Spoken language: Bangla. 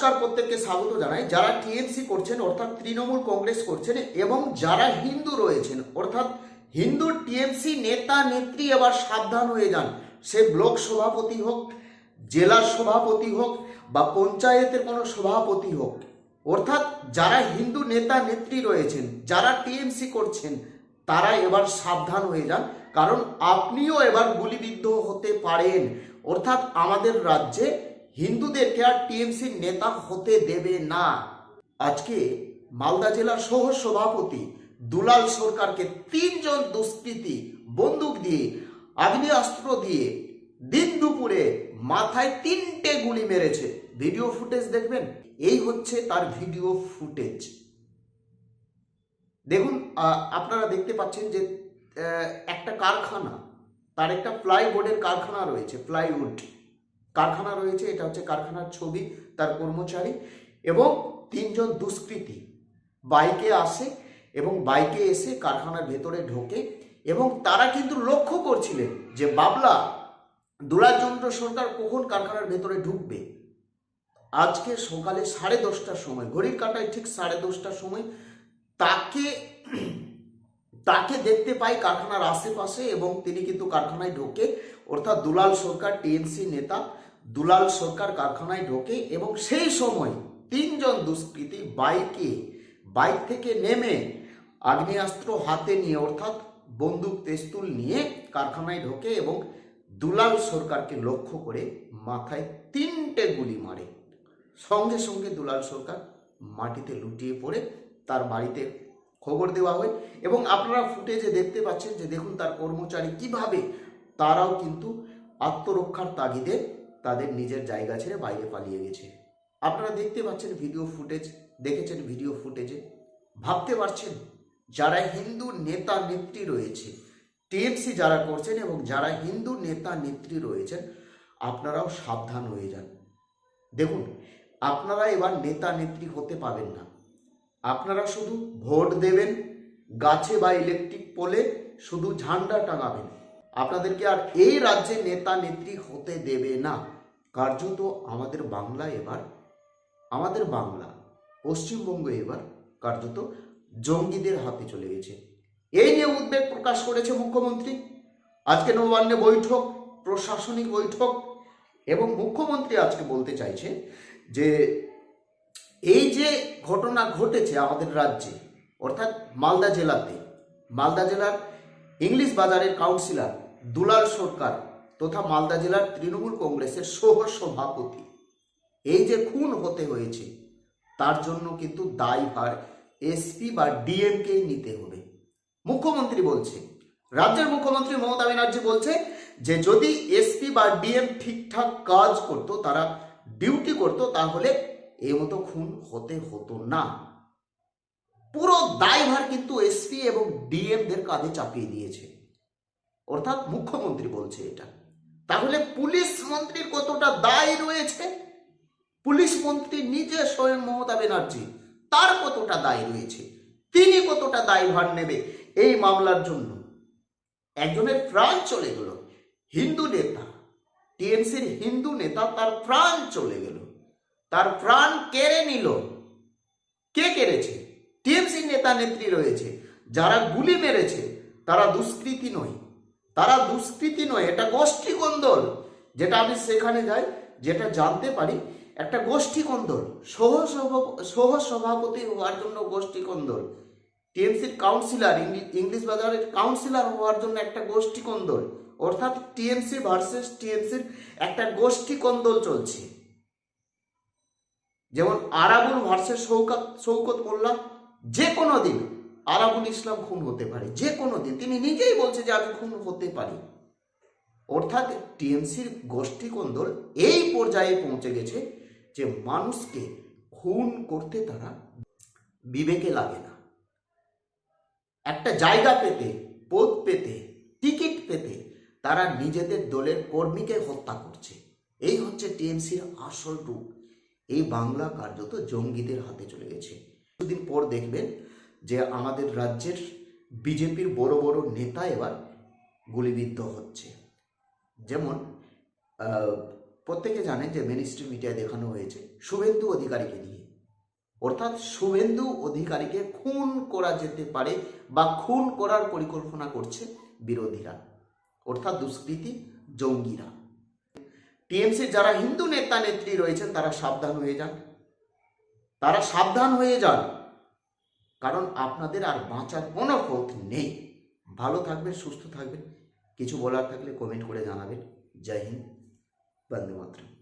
নমস্কার প্রত্যেককে স্বাগত জানাই। যারা টিএমসি করছেন, অর্থাৎ তৃণমূল কংগ্রেস করছেন এবং যারা হিন্দু রয়েছেন, অর্থাৎ হিন্দু টিএমসি নেতা, নেত্রী এবার সাবধান হয়ে যান। সে ব্লক সভাপতি হোক, জেলার সভাপতি হোক বা পঞ্চায়েতের কোনো সভাপতি হোক, অর্থাৎ যারা হিন্দু নেতা, নেত্রী রয়েছেন, যারা টিএমসি করছেন, তারা এবার সাবধান হয়ে যান। কারণ আপনিও এবার গুলিবিদ্ধ হতে পারেন। অর্থাৎ আমাদের রাজ্যে হিন্দুদেরকে আর টিএমসির নেতা হতে দেবে না। আজকে মালদা জেলার সহ সভাপতি দুলাল সরকারকে তিনজন দুষ্কৃতী বন্দুক দিয়ে আগ্নেয়াস্ত্র দিয়ে দিন দুপুরে মাথায় তিনটে গুলি মেরেছে। ভিডিও ফুটেজ দেখবেন? এই হচ্ছে তার ভিডিও ফুটেজ। দেখুন আপনারা দেখতে পাচ্ছেন যে একটা কারখানা, তার একটা প্লাইবোর্ডের কারখানা রয়েছে প্লাইউড কারখানা রয়েছে, এটা হচ্ছে কারখানার ছবি, তার কর্মচারী এবং তিনজন দুষ্কৃতী। বাইকে আসে এবং বাইকে এসে কারখানার ভেতরে ঢোকে এবং তারা কিন্তু লক্ষ্য করছিলেন যে বাবলা দুলাচন্দ্র সরকার কখন কারখানার ভেতরে ঢুকবে? আজকে সকালে সাড়ে দশটার সময়, ঘড়ির কাঁটায় ঠিক সাড়ে দশটার সময় তাকে তাকে দেখতে পাই কারখানার আশেপাশে এবং তিনি কিন্তু কারখানায় ঢোকে। অর্থাৎ দুলাল সরকার, টিএমসি নেতা, দুলাল সরকার কারখানায় ঢোকে এবং সেই সময় তিনজন দুষ্কৃতী বাইকে, বাইক থেকে নেমে আগ্নেয়াস্ত্র হাতে নিয়ে, অর্থাৎ বন্দুক তেস্তুল নিয়ে কারখানায় ঢোকে এবং দুলাল সরকারকে লক্ষ্য করে মাথায় তিনটে গুলি মারে। সঙ্গে সঙ্গে দুলাল সরকার মাটিতে লুটিয়ে পড়ে, তার বাড়িতে খবর দেওয়া হয় এবং আপনারা ফুটেজে দেখতে পাচ্ছেন যে দেখুন তার কর্মচারী কীভাবে তারাও কিন্তু আত্মরক্ষার তাগিদে তাদের নিজের জায়গা ছেড়ে বাইরে পালিয়ে গেছে। আপনারা দেখতে পাচ্ছেন ভিডিও ফুটেজ, দেখেছেন ভিডিও ফুটেজে। ভাবতে পারছেন যারা হিন্দু নেতা নেত্রী রয়েছে, টিএমসি যারা করছেন এবং যারা হিন্দু নেতা নেত্রী রয়েছেন, আপনারাও সাবধান হয়ে যান। দেখুন, আপনারা এবার নেতা নেত্রী হতে পাবেন না। আপনারা শুধু ভোট দেবেন, গাছে বা ইলেকট্রিক পোলে শুধু ঝান্ডা টাঙাবেন। আপনাদেরকে আর এই রাজ্যে নেতা, নেত্রী হতে দেবে না। কার্যত আমাদের বাংলা এবার, আমাদের বাংলা, পশ্চিমবঙ্গ এবার কার্যত জঙ্গিদের হাতে চলে গেছে। এই নিয়ে উদ্বেগ প্রকাশ করেছে মুখ্যমন্ত্রী। আজকে নবান্নে বৈঠক, প্রশাসনিক বৈঠক, এবং মুখ্যমন্ত্রী আজকে বলতে চাইছে যে এই যে ঘটনা ঘটেছে আমাদের রাজ্যে, অর্থাৎ মালদা জেলাতে, মালদা জেলার ইংলিশ বাজারের কাউন্সিলর দুলাল সরকার তথা মালদা জেলার তৃণমূল কংগ্রেসের সহ সভাপতি। এই যে খুন হতে হয়েছে, তার জন্য কিন্তু দায়ভার এসপি বা ডিএমকেই নিতে হবে। মুখ্যমন্ত্রী বলছে, রাজ্যের মুখ্যমন্ত্রী মমতা ব্যানার্জি বলছে যে যদি এসপি বা ডিএম ঠিকঠাক কাজ করতো, তারা ডিউটি করতো, তাহলে এই মতো খুন হতে হতো না। পুরো দায়ভার কিন্তু এসপি এবং ডিএমদের কাঁধে চাপিয়ে দিয়েছে। অর্থাৎ মুখ্যমন্ত্রী বলছে এটা। তাহলে পুলিশ মন্ত্রীর কতটা দায় রয়েছে? পুলিশ মন্ত্রী নিজে স্বয়ং মমতা ব্যানার্জি, তার কতটা দায় রয়েছে? তিনি কতটা দায়ভার নেবে এই মামলার জন্য? একজনের প্রাণ চলে গেল, হিন্দু নেতা, টিএমসির হিন্দু নেতা তার প্রাণ চলে গেল। তার প্রাণ কেড়ে নিল। কে কেড়েছে? টিএমসি নেতা নেত্রী রয়েছে। যারা গুলি মেরেছে, তারা দুষ্কৃতী নয়। তারা দুষ্কৃতি নয়, এটা গোষ্ঠী কন্দল। যেটা আমি সেখানে যাই, যেটা জানতে পারি, একটা গোষ্ঠী কন্দল। সহ সহ সভাপতি হওয়ার জন্য গোষ্ঠী কন্দল। টিএমসির কাউন্সিলর ইংলিশ বাজারের কাউন্সিলর হওয়ার জন্য একটা গোষ্ঠী কন্দল। অর্থাৎ টিএমসি ভার্সেস টিএমসির একটা গোষ্ঠী কন্দল চলছে। যেমন আরাবুল ভার্সেস শৌকত শৌকত মোল্লা, যে কোনো দিন আরাবুল ইসলাম খুন হতে পারে, যে কোনো দিন। তিনি নিজেই বলছে যে আমি খুন হতে পারি। অর্থাৎ টিএমসির গোষ্ঠী কন্দল এই পর্যায়ে পৌঁছে গেছে যে মানুষকে খুন করতে তারা বিবেকে লাগে না। একটা জায়গা পেতে পদ পেতে, টিকিট পেতে তারা নিজেদের দলের কর্মীকে হত্যা করছে। এই হচ্ছে টিএমসির আসল রূপ। এই বাংলা কার্যত জঙ্গিদের হাতে চলে গেছে। কিছুদিন পর দেখবেন যে আমাদের রাজ্যের বিজেপির বড় বড় নেতা এবার গুলিবিদ্ধ হচ্ছে। যেমন প্রত্যেকে জানেন যে মিনিস্ট্রি মিডিয়ায় দেখানো হয়েছে শুভেন্দু অধিকারীকে নিয়ে। অর্থাৎ শুভেন্দু অধিকারীকে খুন করা যেতে পারে বা খুন করার পরিকল্পনা করছে বিরোধীরা। অর্থাৎ দুষ্কৃতী জঙ্গিরা। টিএমসির যারা হিন্দু নেতা নেত্রী রয়েছেন, তারা সাবধান হয়ে যান। তারা সাবধান হয়ে যান। কারণ আপনাদের আর বাঁচার কোনো পথ নেই। ভালো থাকবেন, সুস্থ থাকবেন। কিছু বলার থাকলে কমেন্ট করে জানাবেন। জয় হিন্দ, বন্দে মাতরম।